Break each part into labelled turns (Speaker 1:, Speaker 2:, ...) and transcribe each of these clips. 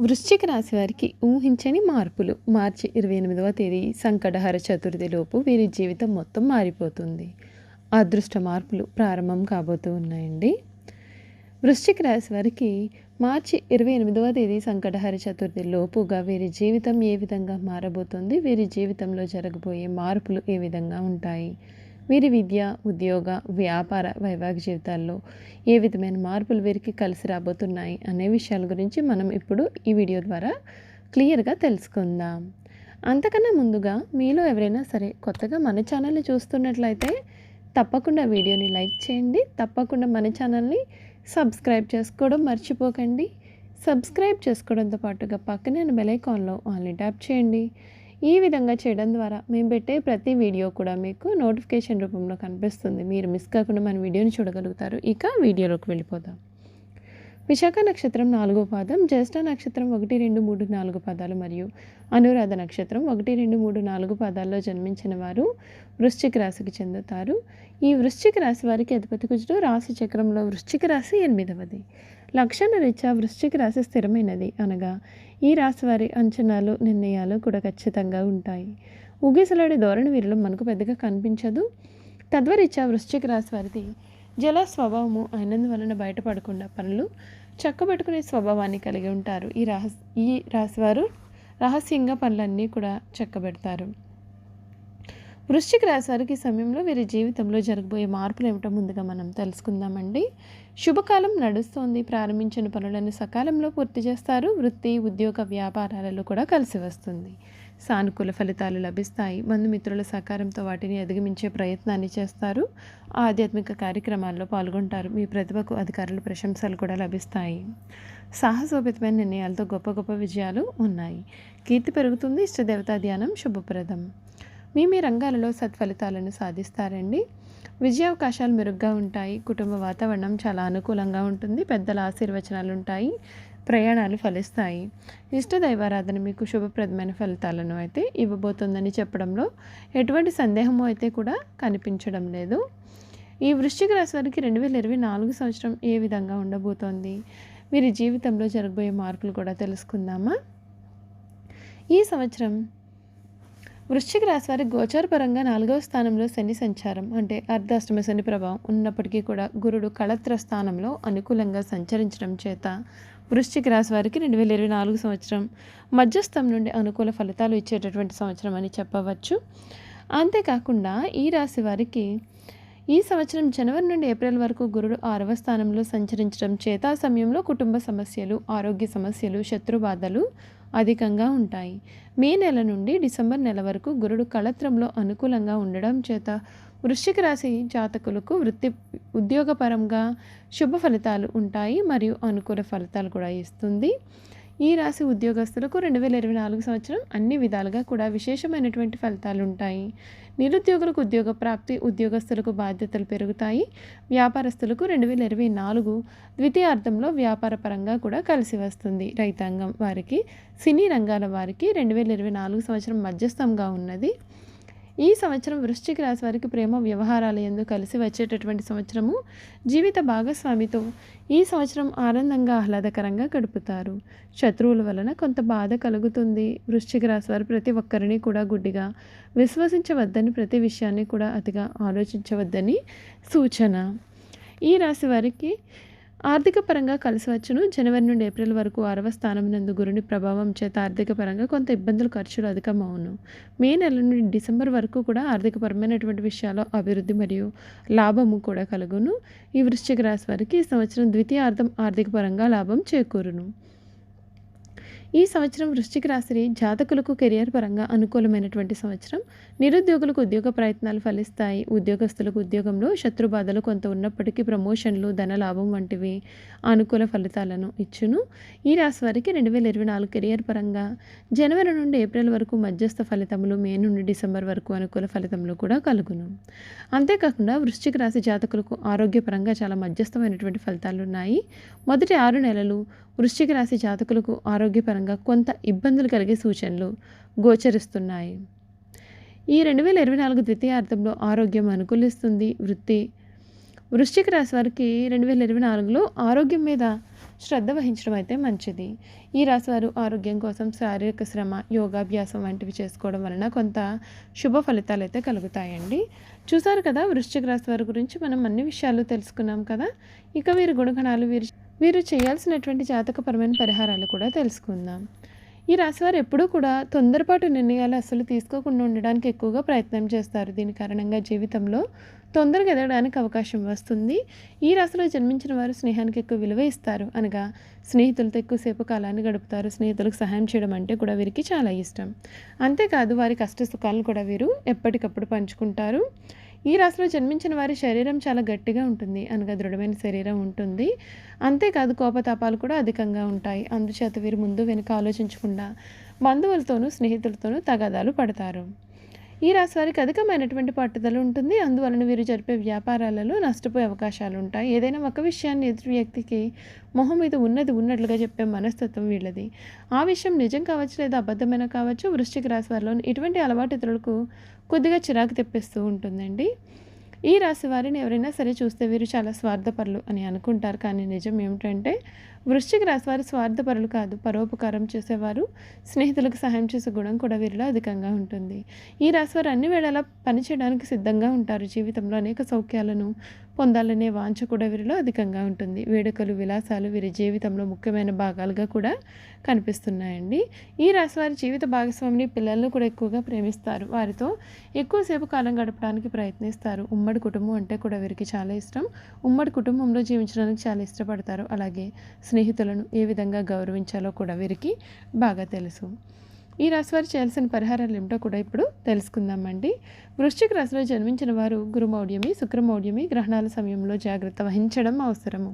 Speaker 1: వృశ్చిక రాశి వారికి ఊహించని మార్పులు. మార్చి ఇరవై ఎనిమిదవ తేదీ సంకటహర చతుర్థిలోపు వీరి జీవితం మొత్తం మారిపోతుంది. అదృష్ట మార్పులు ప్రారంభం కాబోతూ ఉన్నాయండి. వృశ్చిక రాశి వారికి మార్చి ఇరవై ఎనిమిదవ తేదీ సంకటహర చతుర్థి లోపుగా వీరి జీవితం ఏ విధంగా మారబోతుంది? వీరి జీవితంలో జరగబోయే మార్పులు ఏ విధంగా ఉంటాయి? వీరి విద్య ఉద్యోగ వ్యాపార వైవాహిక జీవితాల్లో ఏ విధమైన మార్పులు వీరికి కలిసి రాబోతున్నాయి అనే విషయాల గురించి మనం ఇప్పుడు ఈ వీడియో ద్వారా క్లియర్గా తెలుసుకుందాం. అంతకన్నా ముందుగా మీలో ఎవరైనా సరే కొత్తగా మన ఛానల్ని చూస్తున్నట్లయితే తప్పకుండా వీడియోని లైక్ చేయండి. తప్పకుండా మన ఛానల్ని సబ్స్క్రైబ్ చేసుకోవడం మర్చిపోకండి. సబ్స్క్రైబ్ చేసుకోవడంతో పాటుగా పక్కనే బెల్ ఐకాన్లో ఆల్ని ట్యాప్ చేయండి. ఈ విధంగా చేయడం ద్వారా మేము పెట్టే ప్రతి వీడియో కూడా మీకు నోటిఫికేషన్ రూపంలో కనిపిస్తుంది. మీరు మిస్ కాకుండా మన వీడియోని చూడగలుగుతారు. ఇక వీడియోలోకి వెళ్ళిపోదాం. విశాఖ నక్షత్రం నాలుగో పాదం జ్యేష్ఠ నక్షత్రం ఒకటి రెండు మూడు నాలుగు పాదాలు మరియు అనురాధ నక్షత్రం ఒకటి రెండు మూడు నాలుగు పాదాల్లో జన్మించిన వారు వృశ్చిక రాశికి చెందుతారు. ఈ వృశ్చిక రాశి వారికి అధిపతి కుజుడు రాశి చక్రంలో వృశ్చిక రాశి ఎనిమిదవది. లక్షణ రీత్యా వృశ్చిక రాశి స్థిరమైనది అనగా ఈ రాశి వారి అంచనాలు నిర్ణయాలు కూడా ఖచ్చితంగా ఉంటాయి. ఊగిసలాడే ధోరణి వీరిలో మనకు పెద్దగా కనిపించదు. తద్వరీత్యా వృశ్చిక రాశి వారిది జల స్వభావము అయినందువలన బయటపడకుండా పనులు చక్కబెట్టుకునే స్వభావాన్ని కలిగి ఉంటారు. ఈ రహస్ ఈ రాశివారు రహస్యంగా పనులన్నీ కూడా చక్కబెడతారు. వృశ్చిక రాశి వారికి సమయంలో వీరి జీవితంలో జరగబోయే మార్పులు ఏమిటో ముందుగా మనం తెలుసుకుందామండి. శుభకాలం నడుస్తోంది. ప్రారంభించిన పనులను సకాలంలో పూర్తి చేస్తారు. వృత్తి ఉద్యోగ వ్యాపారాలలో కూడా కలిసి వస్తుంది. సానుకూల ఫలితాలు లభిస్తాయి. బంధుమిత్రుల సహకారంతో వాటిని అధిగమించే ప్రయత్నాన్ని చేస్తారు. ఆధ్యాత్మిక కార్యక్రమాల్లో పాల్గొంటారు. మీ ప్రతిభకు అధికారుల ప్రశంసలు కూడా లభిస్తాయి. సాహసోపేతమైన నిర్ణయాలతో గొప్ప గొప్ప విజయాలు ఉన్నాయి. కీర్తి పెరుగుతుంది. ఇష్టదేవతా ధ్యానం శుభప్రదం. మీ మీ రంగాలలో సత్ఫలితాలను సాధిస్తారండి. విజయావకాశాలు మెరుగ్గా ఉంటాయి. కుటుంబ వాతావరణం చాలా అనుకూలంగా ఉంటుంది. పెద్దల ఆశీర్వచనాలు ఉంటాయి. ప్రయాణాలు ఫలిస్తాయి. ఇష్ట దైవారాధన మీకు శుభప్రదమైన ఫలితాలను అయితే ఇవ్వబోతుందని చెప్పడంలో ఎటువంటి సందేహము అయితే కూడా కనిపించడం లేదు. ఈ వృశ్చిక రాశి వారికి రెండు వేల ఇరవై నాలుగు సంవత్సరం ఏ విధంగా ఉండబోతోంది? వీరి జీవితంలో జరగబోయే మార్పులు కూడా తెలుసుకుందామా? ఈ సంవత్సరం వృశ్చిక రాశి వారి గోచారపరంగా నాలుగవ స్థానంలో శని సంచారం అంటే అర్ధాష్టమ శని ప్రభావం ఉన్నప్పటికీ కూడా గురుడు కళత్ర స్థానంలో అనుకూలంగా సంచరించడం చేత వృశ్చిక రాశి వారికి రెండు వేల ఇరవై నాలుగు సంవత్సరం మధ్యస్థం నుండి అనుకూల ఫలితాలు ఇచ్చేటటువంటి సంవత్సరం అని చెప్పవచ్చు. అంతేకాకుండా ఈ రాశి వారికి ఈ సంవత్సరం జనవరి నుండి ఏప్రిల్ వరకు గురుడు ఆరవ స్థానంలో సంచరించడం చేత ఆ సమయంలో కుటుంబ సమస్యలు ఆరోగ్య సమస్యలు శత్రు బాధలు అధికంగా ఉంటాయి. మే నెల నుండి డిసెంబర్ నెల వరకు గురుడు కళత్రంలో అనుకూలంగా ఉండడం చేత వృశ్చిక రాశి జాతకులకు వృత్తి ఉద్యోగపరంగా శుభ ఫలితాలు ఉంటాయి మరియు అనుకూల ఫలితాలు కూడా ఇస్తుంది. ఈ రాశి ఉద్యోగస్తులకు రెండు వేల ఇరవై నాలుగు సంవత్సరం అన్ని విధాలుగా కూడా విశేషమైనటువంటి ఫలితాలు ఉంటాయి. నిరుద్యోగులకు ఉద్యోగ ప్రాప్తి ఉద్యోగస్తులకు బాధ్యతలు పెరుగుతాయి. వ్యాపారస్తులకు రెండు వేల ఇరవై నాలుగు ద్వితీయార్థంలో వ్యాపార పరంగా కూడా కలిసి వస్తుంది. రైతాంగం వారికి సినీ రంగాల వారికి రెండు వేల ఇరవై నాలుగు సంవత్సరం మధ్యస్థంగా ఉన్నది. ఈ సంవత్సరం వృశ్చిక రాశి వారికి ప్రేమ వ్యవహారాల ఎందు కలిసి వచ్చేటటువంటి సంవత్సరము జీవిత భాగస్వామితో ఈ సంవత్సరం ఆనందంగా ఆహ్లాదకరంగా గడుపుతారు. శత్రువుల వలన కొంత బాధ కలుగుతుంది. వృశ్చిక రాశి వారు ప్రతి ఒక్కరిని కూడా గుడ్డిగా విశ్వసించవద్దని ప్రతి విషయాన్ని కూడా అతిగా ఆలోచించవద్దని సూచన. ఈ రాశి వారికి ఆర్థిక పరంగా కలిసి వచ్చును జనవరి నుండి ఏప్రిల్ వరకు ఆరవ స్థానం నందు గురుని ప్రభావం చేత ఆర్థిక పరంగా కొంత ఇబ్బందులు ఖర్చులు అధికమవును. మే నెల నుండి డిసెంబర్ వరకు కూడా ఆర్థికపరమైనటువంటి విషయాల్లో అభివృద్ధి మరియు లాభము కూడా కలుగును. ఈ వృశ్చిక రాశి వారికి ఈ సంవత్సరం ద్వితీయార్థం ఆర్థిక పరంగా లాభం చేకూరును. ఈ సంవత్సరం వృశ్చిక రాశి జాతకులకు కెరియర్ పరంగా అనుకూలమైనటువంటి సంవత్సరం. నిరుద్యోగులకు ఉద్యోగ ప్రయత్నాలు ఫలిస్తాయి. ఉద్యోగస్తులకు ఉద్యోగంలో శత్రుబాధలు కొంత ఉన్నప్పటికీ ప్రమోషన్లు ధన లాభం వంటివి అనుకూల ఫలితాలను ఇచ్చును. ఈ రాశి వారికి రెండు వేల ఇరవై నాలుగు కెరియర్ పరంగా జనవరి నుండి ఏప్రిల్ వరకు మధ్యస్థ ఫలితములు మే నుండి డిసెంబర్ వరకు అనుకూల ఫలితములు కూడా కలుగును. అంతేకాకుండా వృశ్చిక రాశి జాతకులకు ఆరోగ్యపరంగా చాలా మధ్యస్థమైనటువంటి ఫలితాలు ఉన్నాయి. మొదటి ఆరు నెలలు వృశ్చిక రాశి జాతకులకు ఆరోగ్యపరంగా కొంత ఇబ్బందులు కలిగే సూచనలు గోచరిస్తున్నాయి. ఈ రెండు వేల ఇరవై నాలుగు ద్వితీయార్థంలో ఆరోగ్యం అనుకూలిస్తుంది. వృత్తి వృశ్చిక రాశి వారికి రెండు వేల ఇరవై నాలుగులో ఆరోగ్యం మీద శ్రద్ధ వహించడం అయితే మంచిది. ఈ రాశివారు ఆరోగ్యం కోసం శారీరక శ్రమ యోగాభ్యాసం వంటివి చేసుకోవడం వలన కొంత శుభ ఫలితాలు అయితే కలుగుతాయండి. చూసారు కదా వృశ్చిక రాశి వారి గురించి మనం అన్ని విషయాలు తెలుసుకున్నాం కదా? ఇక వీరి గుణగణాలు వీరి వీరు చేయాల్సినటువంటి జాతకపరమైన పరిహారాలు కూడా తెలుసుకుందాం. ఈ రాశివారు ఎప్పుడూ కూడా తొందరపాటు నిర్ణయాలు అసలు తీసుకోకుండా ఉండడానికి ఎక్కువగా ప్రయత్నం చేస్తారు. దీని కారణంగా జీవితంలో తొందరగా ఎదగడానికి అవకాశం వస్తుంది. ఈ రాశిలో జన్మించిన వారు స్నేహానికి ఎక్కువ విలువ ఇస్తారు. అనగా స్నేహితులతో ఎక్కువసేపు కాలాన్ని గడుపుతారు. స్నేహితులకు సహాయం చేయడం అంటే కూడా వీరికి చాలా ఇష్టం. అంతేకాదు వారి కష్ట సుఖాలను కూడా వీరు ఎప్పటికప్పుడు పంచుకుంటారు. ఈ రాశిలో జన్మించిన వారి శరీరం చాలా గట్టిగా ఉంటుంది అనగా దృఢమైన శరీరం ఉంటుంది. అంతేకాదు కోపతాపాలు కూడా అధికంగా ఉంటాయి. అందుచేత వీరు ముందు వెనుక ఆలోచించకుండా బంధువులతోనూ స్నేహితులతోనూ తగాదాలు పడతారు. ఈ రాశి వారికి అధికమైనటువంటి పట్టుదల ఉంటుంది. అందువలన వీరు జరిపే వ్యాపారాలలో నష్టపోయే అవకాశాలు ఉంటాయి. ఏదైనా ఒక విషయాన్ని ఎదుటి వ్యక్తికి మొహం మీద ఉన్నది ఉన్నట్లుగా చెప్పే మనస్తత్వం వీళ్ళది. ఆ విషయం నిజం కావచ్చు లేదా అబద్ధమైన కావచ్చు వృశ్చిక రాశి వారిలో ఇటువంటి అలవాటు ఇతరులకు కొద్దిగా చిరాకు తెప్పిస్తూ ఉంటుందండి. ఈ రాశి వారిని ఎవరైనా సరే చూస్తే వీరు చాలా స్వార్థపరులు అని అనుకుంటారు. కానీ నిజం ఏమిటంటే వృశ్చిక రాశవారి స్వార్థపరులు కాదు పరోపకారం చేసేవారు స్నేహితులకు సహాయం చేసే గుణం కూడా వీరిలో అధికంగా ఉంటుంది. ఈ రాశి వారు అన్ని వేళలా పనిచేయడానికి సిద్ధంగా ఉంటారు. జీవితంలో అనేక సౌఖ్యాలను పొందాలనే వాంఛ కూడా వీరిలో అధికంగా ఉంటుంది. వేడుకలు విలాసాలు వీరి జీవితంలో ముఖ్యమైన భాగాలుగా కూడా కనిపిస్తున్నాయండి. ఈ రాశివారి జీవిత భాగస్వామిని పిల్లలను కూడా ఎక్కువగా ప్రేమిస్తారు. వారితో ఎక్కువసేపు కాలం గడపడానికి ప్రయత్నిస్తారు. ఉమ్మడి కుటుంబం అంటే కూడా వీరికి చాలా ఇష్టం. ఉమ్మడి కుటుంబంలో జీవించడానికి చాలా ఇష్టపడతారు. అలాగే స్నేహితులను ఏ విధంగా గౌరవించాలో కూడా వీరికి బాగా తెలుసు. ఈ రాశి వారు చేయాల్సిన పరిహారాలు ఏమిటో కూడా ఇప్పుడు తెలుసుకుందామండి. వృశ్చిక రాశిలో జన్మించిన వారు గురుమౌఢ్యమి శుక్రమౌఢ్యమి గ్రహణాల సమయంలో జాగ్రత్త వహించడం అవసరము.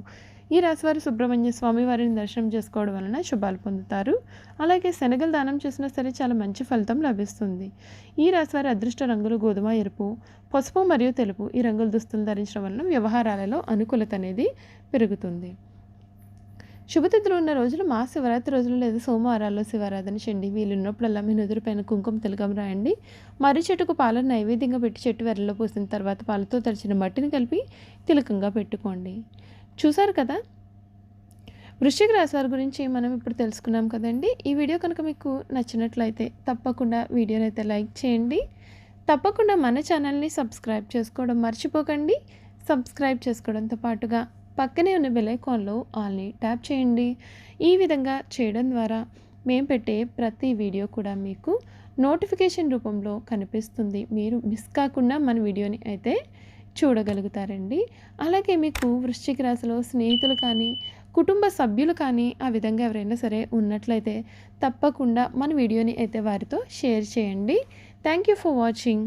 Speaker 1: ఈ రాశివారు సుబ్రహ్మణ్య స్వామి వారిని దర్శనం చేసుకోవడం వలన శుభాలు పొందుతారు. అలాగే శనగలు దానం చేసినా సరే చాలా మంచి ఫలితం లభిస్తుంది. ఈ రాశివారి అదృష్ట రంగులు గోధుమ ఎరుపు పసుపు మరియు తెలుపు ఈ రంగుల దుస్తులు ధరించడం వలన వ్యవహారాలలో అనుకూలత అనేది పెరుగుతుంది. శుభతిథులు ఉన్న రోజులు మా శివరాత్రి రోజులు లేదా సోమవారాల్లో శివారాధన చేయండి వీలున్నప్పుడల్లా మీ నుదురుపైన కుంకుమ తిలకం రాయండి. మర్రి చెట్టుకు పాలను నైవేద్యంగా పెట్టి చెట్టు వెర్రలో పోసిన తర్వాత పాలతో తెరిచిన మట్టిని కలిపి తిలకంగా పెట్టుకోండి. చూసారు కదా? వృశ్చిక రాశి వారి గురించి మనం ఇప్పుడు తెలుసుకున్నాం కదండి. ఈ వీడియో కనుక మీకు నచ్చినట్లయితే తప్పకుండా వీడియోని అయితే లైక్ చేయండి. తప్పకుండా మన ఛానల్ని సబ్స్క్రైబ్ చేసుకోవడం మర్చిపోకండి. సబ్స్క్రైబ్ చేసుకోవడంతో పాటుగా పక్కనే ఉన్న బెలైకాన్లో ఆల్ని ట్యాప్ చేయండి. ఈ విధంగా చేయడం ద్వారా మేము పెట్టే ప్రతి వీడియో కూడా మీకు నోటిఫికేషన్ రూపంలో కనిపిస్తుంది. మీరు మిస్ కాకుండా మన వీడియోని అయితే చూడగలుగుతారండి. అలాగే మీకు వృశ్చిక రాశిలో స్నేహితులు కానీ కుటుంబ సభ్యులు కానీ ఆ విధంగా ఎవరైనా సరే ఉన్నట్లయితే తప్పకుండా మన వీడియోని అయితే వారితో షేర్ చేయండి. Thank you for watching